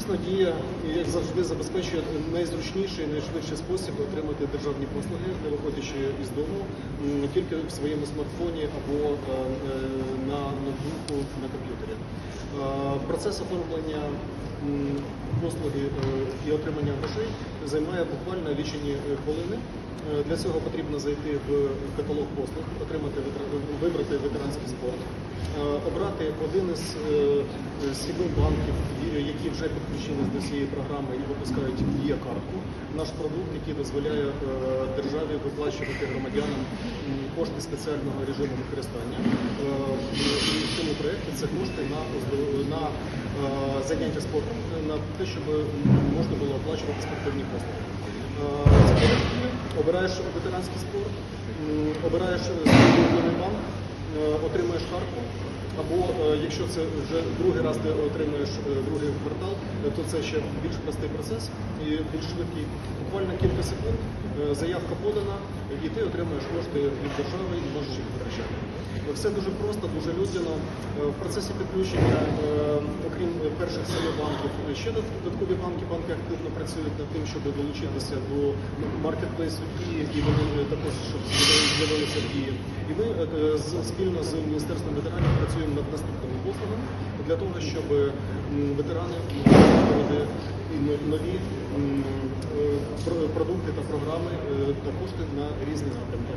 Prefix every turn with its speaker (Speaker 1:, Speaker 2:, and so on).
Speaker 1: Дійсно, дія, як завжди, забезпечує найзручніший, найшвидший спосіб отримати державні послуги, не виходячи із дому, тільки в своєму смартфоні або е, е, на ноутбуку на комп'ютері. Е, Процес оформлення послуги і отримання грошей займає буквально лічені хвилини. Для цього потрібно зайти в каталог послуг, отримати вибрати ветеранський спорт, обрати один із е, сіми банків, які вже підключились до цієї програми і випускають є картку. Наш продукт, який дозволяє е, державі виплачувати громадянам кошти спеціального режиму використання. Е, І в цьому проєкті це кошти на на е, заняття спортом, на те, щоб можна було оплачувати спортивні послуги. Е, обираєш ветеранський спорт, обираєш е, улюблений банк, е, отримуєш картку. Або е, якщо це вже другий раз ти отримуєш е, другий квартал, е, то це ще більш простий процес і більш швидкий. Буквально кілька секунд, е, заявка подана, і ти отримуєш кошти від держави і можеш їх витрачати. Все дуже просто, дуже людяно. Е, В процесі підключення, е, е, перших семи банків, ще додаткові банки, банки активно працюють над тим, щоб долучитися до маркетплейсу дії, і вони також щоб з'явилися дії. І ми е, спільно з міністерством ветеранів працюємо над наступними послугами для того, щоб ветерани нові е, про- продукти та програми е, та кошти на різні напрямки.